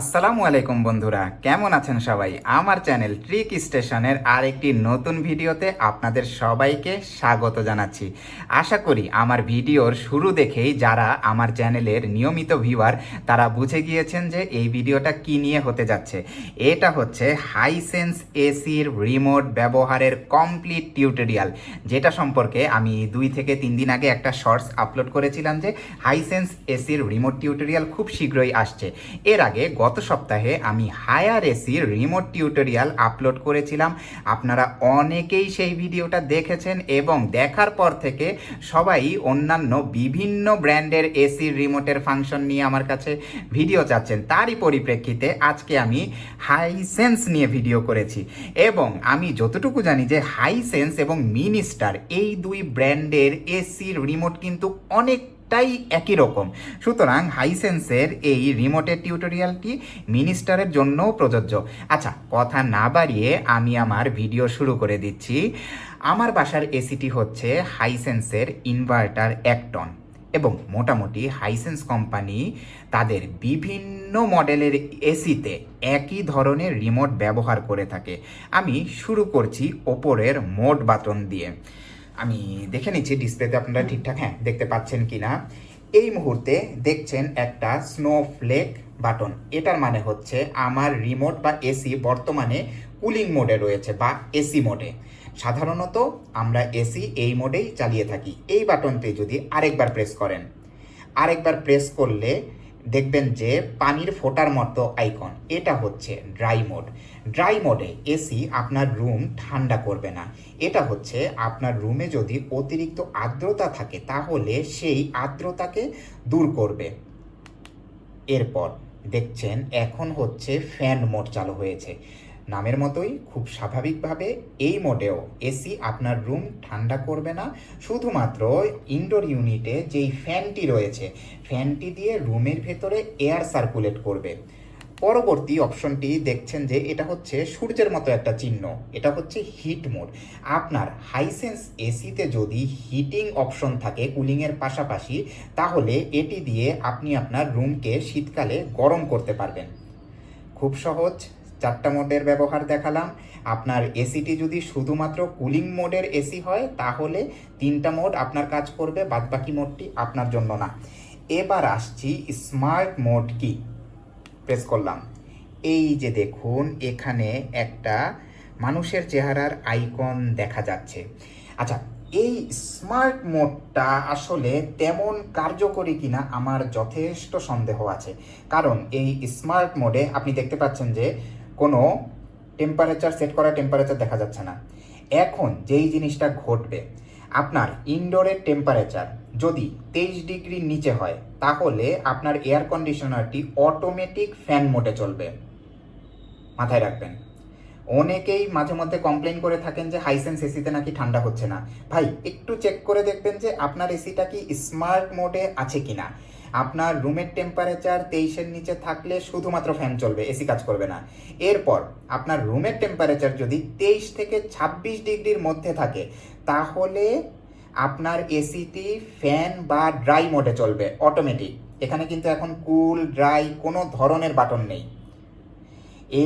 আসসালামু আলাইকুম বন্ধুরা, কেমন আছেন সবাই? আমার চ্যানেল ট্রিক স্টেশনের আরেকটি নতুন ভিডিওতে আপনাদের সবাইকে স্বাগত জানাচ্ছি। আশা করি আমার ভিডিওর শুরু দেখেই যারা আমার চ্যানেলের নিয়মিত ভিউয়ার, তারা বুঝে গিয়েছেন যে এই ভিডিওটা কি নিয়ে হতে যাচ্ছে। এটা হচ্ছে হাইসেন্স এসির রিমোট ব্যবহারের কমপ্লিট টিউটোরিয়াল যেটা সম্পর্কে আমি দুই থেকে তিন দিন আগে একটা শর্টস আপলোড করেছিলাম যে হাইসেন্স এসির রিমোট টিউটোরিয়াল খুব শীঘ্রই আসছে। এর আগে গত সপ্তাহে আমি হায়ার এসির রিমোট টিউটোরিয়াল আপলোড করেছিলাম। আপনারা অনেকেই সেই ভিডিওটা দেখেছেন এবং দেখার পর থেকে সবাই অন্যান্য বিভিন্ন ব্র্যান্ডের এসির রিমোটের ফাংশন নিয়ে আমার কাছে ভিডিও চাচ্ছেন। তারই পরিপ্রেক্ষিতে আজকে আমি হাইসেন্স নিয়ে ভিডিও করেছি এবং আমি যতটুকু জানি যে হাইসেন্স এবং মিনিস্টার এই দুই ব্র্যান্ডের এসির রিমোট কিন্তু অনেক অনেকটাই একই রকম। সুতরাং হাইসেন্সের এই রিমোটের টিউটোরিয়ালটি মিনিস্টারের জন্যও প্রযোজ্য। আচ্ছা কথা না বাড়িয়ে আমি আমার ভিডিও শুরু করে দিচ্ছি। আমার বাসার এসিটি হচ্ছে হাইসেন্সের ইনভার্টার এক টন এবং মোটামুটি হাইসেন্স কোম্পানি তাদের বিভিন্ন মডেলের এসিতে একই ধরনের রিমোট ব্যবহার করে থাকে। আমি শুরু করছি ওপরের মোট বাটন দিয়ে। আমি দেখে নিচ্ছি ডিসপ্লেতে আপনারা ঠিকঠাক হ্যাঁ দেখতে পাচ্ছেন কি না এই মুহূর্তে দেখছেন একটা স্নোফ্লেক বাটন এটার মানে হচ্ছে আমার রিমোট বা এসি বর্তমানে কুলিং মোডে রয়েছে বা এসি মোডে সাধারণত আমরা এসি এই মোডেই চালিয়ে থাকি। এই বাটনটি যদি আরেকবার প্রেস করেন, আরেকবার প্রেস করলে দেখবেন যে পানির ফোটার মতো আইকন, এটা হচ্ছে ড্রাই মোড। ড্রাই মোডে এসি আপনার রুম ঠান্ডা করবে না। এটা হচ্ছে আপনার রুমে যদি অতিরিক্ত আর্দ্রতা থাকে, তাহলে সেই আর্দ্রতাকে দূর করবে। এরপর দেখছেন এখন হচ্ছে ফ্যান মোড চালু হয়েছে। নামের মতোই খুব স্বাভাবিকভাবে এই মোডেও এসি আপনার রুম ঠান্ডা করবে না। শুধুমাত্র ইনডোর ইউনিটে যেই ফ্যানটি রয়েছে, ফ্যানটি দিয়ে রুমের ভেতরে এয়ার সার্কুলেট করবে। পরবর্তী অপশনটি দেখছেন যে এটা হচ্ছে সূর্যের মতো একটা চিহ্ন, এটা হচ্ছে হিট মোড আপনার হাইসেন্স এসিতে যদি হিটিং অপশন থাকে কুলিংয়ের পাশাপাশি, তাহলে এটি দিয়ে আপনি আপনার রুমকে শীতকালে গরম করতে পারবেন। খুব সহজ। চারটা মোডের ব্যবহার দেখালাম। আপনার এসিটি যদি শুধুমাত্র কুলিং মোডের এসি হয়, তাহলে তিনটা মোড আপনার কাজ করবে, বাদবাকি মোডটি আপনার জন্য না। এবার আসছি স্মার্ট মোড কি? প্রেস করলাম। এই যে দেখুন, এখানে একটা মানুষের চেহারার আইকন দেখা যাচ্ছে। আচ্ছা এই স্মার্ট মোডটা আসলে তেমন কার্যকরী কিনা আমার যথেষ্ট সন্দেহ আছে। কারণ এই স্মার্ট মোডে আপনি দেখতে পাচ্ছেন যে কোনো টেম্পারেচার সেট করা টেম্পারেচার দেখা যাচ্ছে না। এখন যেই জিনিসটা ঘটবে, আপনার ইনডোরের টেম্পারেচার যদি তেইশ ডিগ্রির নিচে হয়, তাহলে আপনার এয়ার কন্ডিশনারটি অটোমেটিক ফ্যান মোডে চলবে। মাথায় রাখবেন। অনেকেই মাঝে মধ্যে কমপ্লেন করে থাকেন যে হাইসেন্স এসিতে নাকি ঠান্ডা হচ্ছে না। ভাই, একটু চেক করে দেখবেন যে আপনার এসিটা কি স্মার্ট মোডে আছে কিনা। আপনার রুমের টেম্পারেচার তেইশের নিচে থাকলে শুধুমাত্র ফ্যান চলবে এসি কাজ করবে না। এরপর আপনার রুমের টেম্পারেচার যদি তেইশ থেকে ছাব্বিশ ডিগ্রির মধ্যে থাকে, তাহলে আপনার এসিটি ফ্যান বা ড্রাই মোডে চলবে অটোমেটিক এখানে কিন্তু এখন কুল ড্রাই কোনো ধরনের বাটন নেই।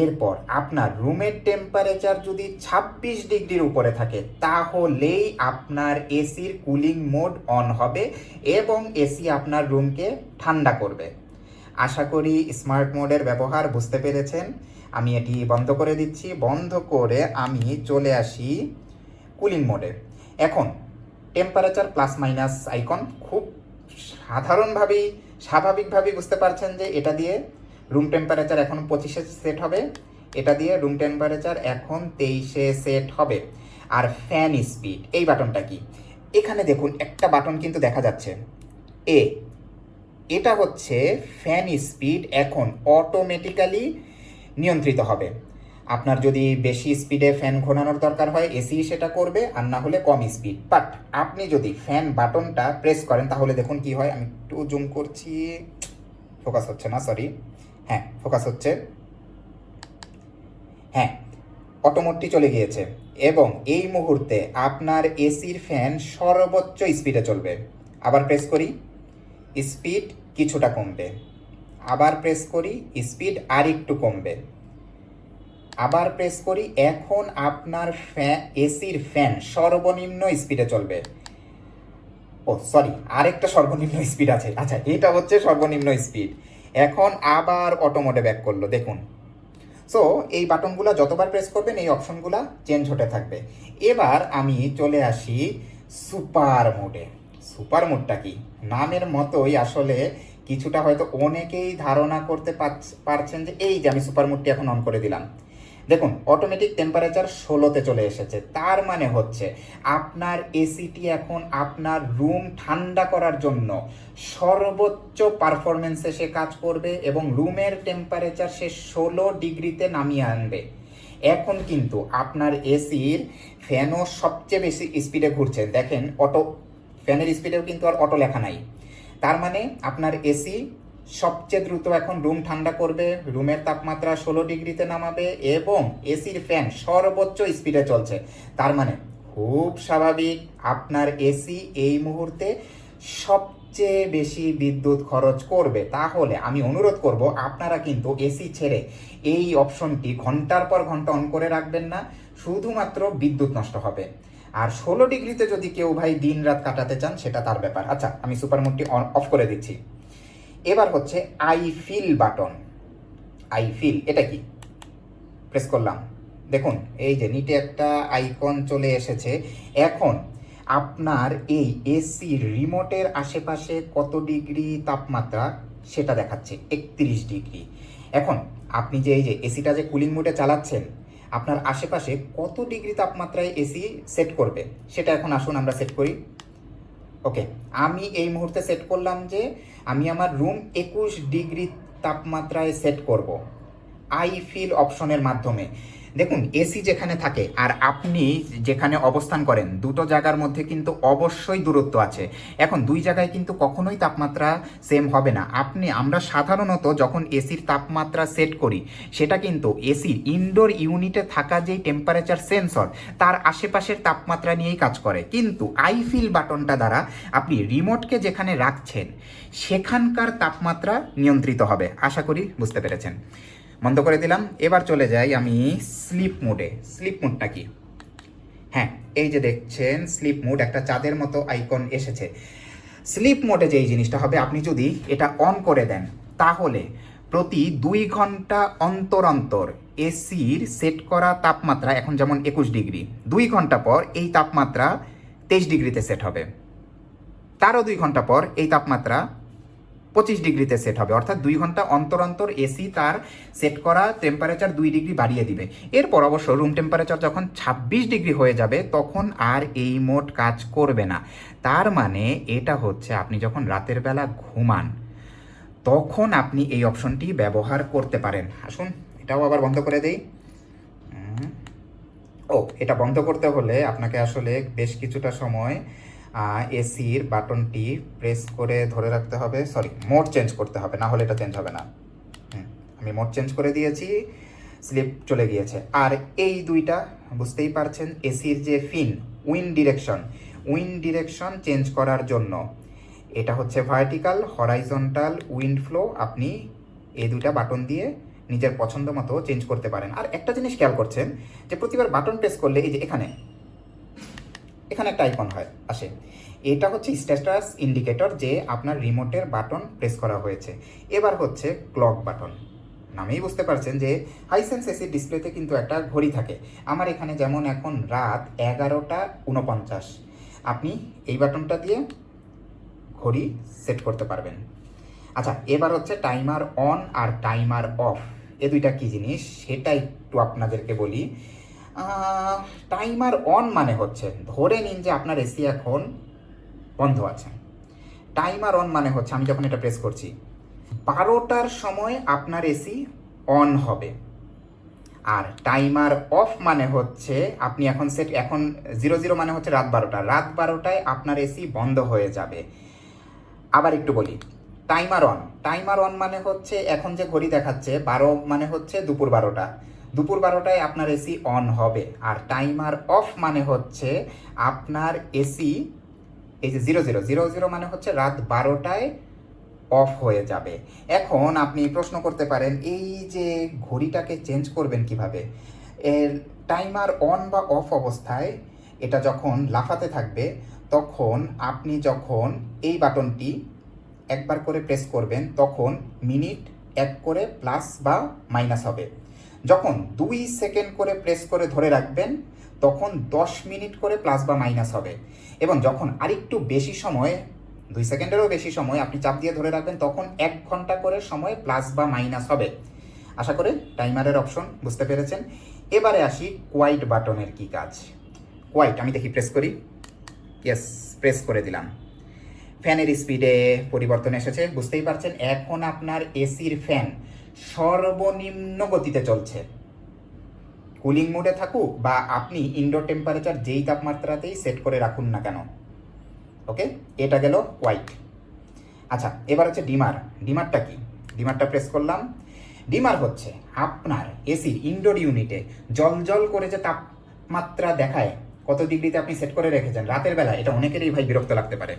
এরপর আপনার রুমের টেম্পারেচার যদি ছাব্বিশ ডিগ্রির উপরে থাকে, তাহলেই আপনার এসির কুলিং মোড অন হবে এবং এসি আপনার রুমকে ঠান্ডা করবে। আশা করি স্মার্ট মোডের ব্যবহার বুঝতে পেরেছেন। আমি এটি বন্ধ করে দিচ্ছি। বন্ধ করে আমি চলে আসি কুলিং মোডে এখন টেম্পারেচার প্লাস মাইনাস আইকন খুব সাধারণভাবেই, স্বাভাবিকভাবেই বুঝতে পারছেন যে এটা দিয়ে রুম টেম্পারেচার এখন পঁচিশে সেট হবে। এটা দিয়ে রুম টেম্পারেচার এখন তেইশে সেট হবে। আর ফ্যান স্পিড এই বাটনটা কি? এখানে দেখুন, একটা বাটন কিন্তু দেখা যাচ্ছে। এ এটা হচ্ছে ফ্যান স্পিড এখন অটোমেটিক্যালি নিয়ন্ত্রিত হবে। আপনার যদি বেশি স্পিডে ফ্যান ঘোরানোর দরকার হয় এসি সেটা করবে, আর না হলে কম স্পিড বাট আপনি যদি ফ্যান বাটনটা প্রেস করেন, তাহলে দেখুন কি হয়, আমি একটু জুম করছি। ফোকাস হচ্ছে না সরি হ্যাঁ ফোকাস হচ্ছে। হ্যাঁ অটোমোটটি চলে গিয়েছে এবং এই মুহূর্তে আপনার এসির ফ্যান সর্বোচ্চ স্পিডে চলবে। আবার প্রেস করি স্পিড কিছুটা কমবে। আবার প্রেস করি স্পিড আর একটু কমবে। আবার প্রেস করি, এখন আপনার ফ্যান এসির ফ্যান সর্বনিম্ন স্পিডে চলবে। ও সরি আরেকটা সর্বনিম্ন স্পিড আছে। আচ্ছা এটা হচ্ছে সর্বনিম্ন স্পিড। এখন আবার অটো মোডে ব্যাক করল, দেখুন। সো এই বাটনগুলো যতবার প্রেস করবেন, এই অপশনগুলো চেঞ্জ হতে থাকবে। এবার আমি চলে আসি সুপার মোডে সুপার মোডটা কি? নামের মতোই আসলে কিছুটা হয়তো অনেকেই ধারণা করতে পারছ- পারছেন যে, এই যে আমি সুপার মোডটি এখন অন করে দিলাম। দেখুন অটোমেটিক টেম্পারেচার ষোলোতে চলে এসেছে। তার মানে হচ্ছে, আপনার এসিটি এখন আপনার রুম ঠান্ডা করার জন্য সর্বোচ্চ পারফরমেন্সে সে কাজ করবে এবং রুমের টেম্পারেচার সে ষোলো ডিগ্রিতে নামিয়ে আনবে। এখন কিন্তু আপনার এসির ফ্যানও সবচেয়ে বেশি স্পিডে ঘুরছে। দেখেন অটো ফ্যানের স্পিডেও কিন্তু আর অটো লেখা নাই। তার মানে আপনার এসি সবচেয়ে দ্রুত এখন রুম ঠান্ডা করবে, রুমের তাপমাত্রা ষোলো ডিগ্রিতে নামাবে এবং এসির ফ্যান সর্বোচ্চ স্পিডে চলছে। তার মানে খুব স্বাভাবিক আপনার এসি এই মুহূর্তে সবচেয়ে বেশি বিদ্যুৎ খরচ করবে। তাহলে আমি অনুরোধ করব, আপনারা কিন্তু এসি ছেড়ে এই অপশনটি ঘণ্টার পর ঘণ্টা অন করে রাখবেন না, শুধুমাত্র বিদ্যুৎ নষ্ট হবে। আর ষোলো ডিগ্রিতে যদি কেউ ভাই দিন রাত কাটাতে চান, সেটা তার ব্যাপার। আচ্ছা আমি সুপার মোডটি অফ করে দিচ্ছি। এবার হচ্ছে I feel button I feel এটা কি? প্রেস করলাম। দেখুন, এই যে নিটে একটা আইকন চলে এসেছে। এখন আপনার এই এসি রিমোটের আশেপাশে কত ডিগ্রি তাপমাত্রা সেটা দেখাচ্ছে? একত্রিশ ডিগ্রি। এখন আপনি যে এই যে এসিটা যে কুলিং মোডে চালাচ্ছেন, আপনার আশেপাশে কত ডিগ্রি তাপমাত্রায় এসি সেট করবে? সেটা এখন আসুন আমরা সেট করি। ওকে আমি এই মুহূর্তে সেট করলাম যে আমি আমার রুম একুশ ডিগ্রি তাপমাত্রায় সেট করব। আই ফিল অপশনের মাধ্যমে। দেখুন এসি যেখানে থাকে আর আপনি যেখানে অবস্থান করেন, দুটো জায়গার মধ্যে কিন্তু অবশ্যই দূরত্ব আছে। এখন দুই জায়গায় কিন্তু কখনোই তাপমাত্রা সেম হবে না। আপনি, আমরা সাধারণত যখন এসির তাপমাত্রা সেট করি, সেটা কিন্তু এসির ইনডোর ইউনিটে থাকা যেই টেম্পারেচার সেন্সর তার আশেপাশের তাপমাত্রা নিয়েই কাজ করে। কিন্তু আই ফিল বাটনটা দ্বারা আপনি রিমোটকে যেখানে রাখছেন, সেখানকার তাপমাত্রা নিয়ন্ত্রিত হবে। আশা করি বুঝতে পেরেছেন। বন্ধ করে দিলাম। এবার চলে যাই আমি স্লিপ মোডে স্লিপ মোডটা কি? হ্যাঁ এই যে দেখছেন স্লিপ মোড একটা চাঁদের মতো আইকন এসেছে। স্লিপ মোডে যেই জিনিসটা হবে, আপনি যদি এটা অন করে দেন, তাহলে প্রতি দুই ঘণ্টা অন্তর অন্তর এসির সেট করা তাপমাত্রা এখন যেমন একুশ ডিগ্রি, দুই ঘণ্টা পর এই তাপমাত্রা তেইশ ডিগ্রিতে সেট হবে। তারও দুই ঘণ্টা পর এই তাপমাত্রা পঁচিশ ডিগ্রিতে সেট হবে। অর্থাৎ দুই ঘণ্টা অন্তর অন্তর এসি তার সেট করা টেম্পারেচার দুই ডিগ্রি বাড়িয়ে দিবে। এরপর অবশ্য রুম টেম্পারেচার যখন ছাব্বিশ ডিগ্রি হয়ে যাবে, তখন আর এই মোড কাজ করবে না। তার মানে এটা হচ্ছে আপনি যখন রাতের বেলা ঘুমান, তখন আপনি এই অপশনটি ব্যবহার করতে পারেন। আসুন, এটাও আবার বন্ধ করে দেই। ও, এটা বন্ধ করতে হলে আপনাকে আসলে বেশ কিছুটা সময় এসির বাটনটি প্রেস করে ধরে রাখতে হবে। সরি মোড চেঞ্জ করতে হবে, না হলে এটা চেঞ্জ হবে না। আমি মোড চেঞ্জ করে দিয়েছি স্লিপ চলে গিয়েছে। আর এই দুইটা, বুঝতেই পারছেন এসির যে fin wind direction wind direction change করার জন্য, এটা হচ্ছে ভার্টিক্যাল হরাইজন্টাল উইন্ড ফ্লো আপনি এই দুইটা বাটন দিয়ে নিজের পছন্দ মতো চেঞ্জ করতে পারেন। আর একটা জিনিস খেয়াল করছেন, যে প্রতিবার বাটন প্রেস করলে, এই যে এখানে এখানে একটা আইকন হয়, আসে। এটা হচ্ছে স্ট্যাটাস ইন্ডিকেটর যে আপনার রিমোটের বাটন প্রেস করা হয়েছে। এবার হচ্ছে ক্লক বাটন নামেই বুঝতে পারছেন যে হাইসেন্স এসির ডিসপ্লেতে কিন্তু একটা ঘড়ি থাকে। আমার এখানে যেমন এখন রাত এগারোটা উনপঞ্চাশ। আপনি এই বাটনটা দিয়ে ঘড়ি সেট করতে পারবেন। আচ্ছা এবার হচ্ছে টাইমার অন আর টাইমার অফ এ দুইটা কী জিনিস? সেটা একটু আপনাদেরকে বলি। টাইমার অন মানে হচ্ছে, ধরে নিন যে আপনার এসি এখন বন্ধ আছে। টাইমার অন মানে হচ্ছে, আমি যখন এটা প্রেস করছি, বারোটার সময় আপনার এসি অন হবে। আর টাইমার অফ মানে হচ্ছে, আপনি এখন সেট এখন জিরো জিরো মানে হচ্ছে রাত বারোটা। রাত বারোটায় আপনার এসি বন্ধ হয়ে যাবে। আবার একটু বলি টাইমার অন টাইমার অন মানে হচ্ছে, এখন যে ঘড়ি দেখাচ্ছে, বারো মানে হচ্ছে দুপুর বারোটা। দুপুর বারোটায় আপনার এসি অন হবে। আর টাইমার অফ মানে হচ্ছে আপনার এসি, এই যে জিরো জিরো জিরো জিরো মানে হচ্ছে রাত বারোটায় অফ হয়ে যাবে। এখন আপনি প্রশ্ন করতে পারেন, এই যে ঘড়িটাকে চেঞ্জ করবেন কীভাবে? এর টাইমার অন বা অফ অবস্থায় এটা যখন লাফাতে থাকবে, তখন আপনি যখন এই বাটনটি একবার করে প্রেস করবেন, তখন মিনিট এক করে প্লাস বা মাইনাস হবে। যখন দুই সেকেন্ড করে প্রেস করে ধরে রাখবেন, তখন দশ মিনিট করে প্লাস বা মাইনাস হবে। এবং যখন আরেকটু বেশি সময়, দুই সেকেন্ডেরও বেশি সময় আপনি চাপ দিয়ে ধরে রাখবেন, তখন এক ঘণ্টা করে সময় প্লাস বা মাইনাস হবে। আশা করে টাইমারের অপশন বুঝতে পেরেছেন। এবারে আসি কোয়াইট বাটনের কি কাজ। কোয়াইট আমি দেখি প্রেস করি। ইয়েস প্রেস করে দিলাম। ফ্যানের স্পিডে পরিবর্তন এসেছে, বুঝতেই পারছেন? এখন আপনার এসির ফ্যান সর্বনিম্ন গতিতে চলছে। কুলিং মোডে থাকুক বা আপনি ইনডোর টেম্পারেচার যেই তাপমাত্রাতেই সেট করে রাখুন না কেন। ওকে? এটা গেল হোয়াইট আচ্ছা এবার হচ্ছে ডিমার। ডিমারটা কি? ডিমারটা প্রেস করলাম। ডিমার হচ্ছে আপনার এসির ইনডোর ইউনিটে জল জল করে যে তাপমাত্রা দেখায় কত ডিগ্রিতে আপনি সেট করে রেখেছেন? রাতের বেলা, এটা অনেকেরই ভাই বিরক্ত লাগতে পারে।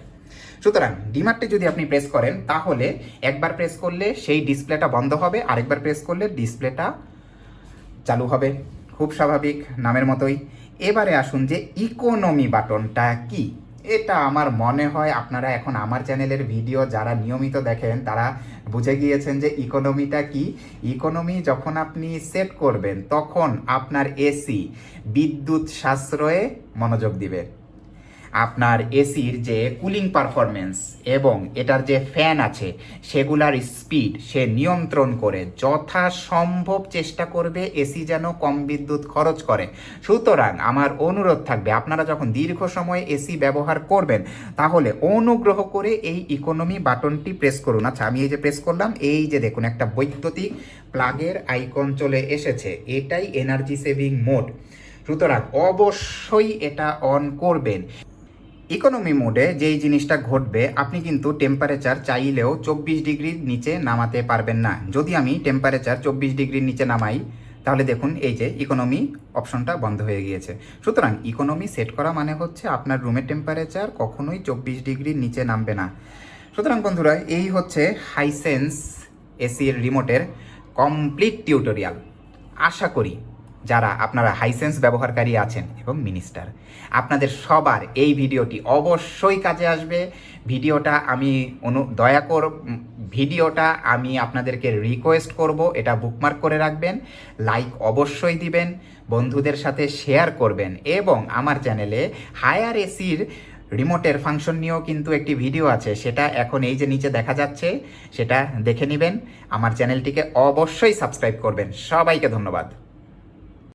সুতরাং ডিমারটি যদি আপনি প্রেস করেন, তাহলে একবার প্রেস করলে সেই ডিসপ্লেটা বন্ধ হবে, আরেকবার প্রেস করলে ডিসপ্লেটা চালু হবে। খুব স্বাভাবিক, নামের মতোই। এবারে আসুন যে ইকোনমি বাটনটা কি? এটা আমার মনে হয় আপনারা এখন আমার চ্যানেলের ভিডিও যারা নিয়মিত দেখেন, তারা বুঝে গিয়েছেন যে ইকোনমিটা কি। ইকোনমি যখন আপনি সেট করবেন, তখন আপনার এসি বিদ্যুৎ সাশ্রয়ে মনোযোগ দিবে। আপনার এসির যে কুলিং পারফরমেন্স এবং এটার যে ফ্যান আছে, সেগুলার স্পিড সে নিয়ন্ত্রণ করে যথাসম্ভব চেষ্টা করবে এসি যেন কম বিদ্যুৎ খরচ করে। সুতরাং আমার অনুরোধ থাকবে, আপনারা যখন দীর্ঘ সময় এসি ব্যবহার করবেন, তাহলে অনুগ্রহ করে এই ইকোনমি বাটনটি প্রেস করুন। আচ্ছা আমি এই যে প্রেস করলাম, এই যে দেখুন একটা বৈদ্যুতিক প্লাগের আইকন চলে এসেছে, এটাই এনার্জি সেভিং মোড সুতরাং অবশ্যই এটা অন করবেন। ইকোনমি মোডে যেই জিনিসটা ঘটবে, আপনি কিন্তু টেম্পারেচার চাইলেও চব্বিশ ডিগ্রির নিচে নামাতে পারবেন না। যদি আমি টেম্পারেচার চব্বিশ ডিগ্রির নিচে নামাই, তাহলে দেখুন এই যে ইকোনমি অপশনটা বন্ধ হয়ে গিয়েছে। সুতরাং ইকোনমি সেট করা মানে হচ্ছে আপনার রুমের টেম্পারেচার কখনোই চব্বিশ ডিগ্রির নিচে নামবে না। সুতরাং বন্ধুরা, এই হচ্ছে হাইসেন্স এসির রিমোটের কমপ্লিট টিউটোরিয়াল আশা করি যারা আপনারা হাইসেন্স ব্যবহারকারী আছেন এবং মিনিস্টার, আপনাদের সবার এই ভিডিওটি অবশ্যই কাজে আসবে। ভিডিওটা আমি অনু, দয়া কর, ভিডিওটা আমি আপনাদেরকে রিকোয়েস্ট করব, এটা বুকমার্ক করে রাখবেন লাইক অবশ্যই দিবেন, বন্ধুদের সাথে শেয়ার করবেন এবং আমার চ্যানেলে হায়ার এসির রিমোটের ফাংশন নিয়েও কিন্তু একটি ভিডিও আছে, সেটা এখন এই যে নিচে দেখা যাচ্ছে, সেটা দেখে নেবেন। আমার চ্যানেলটিকে অবশ্যই সাবস্ক্রাইব করবেন। সবাইকে ধন্যবাদ।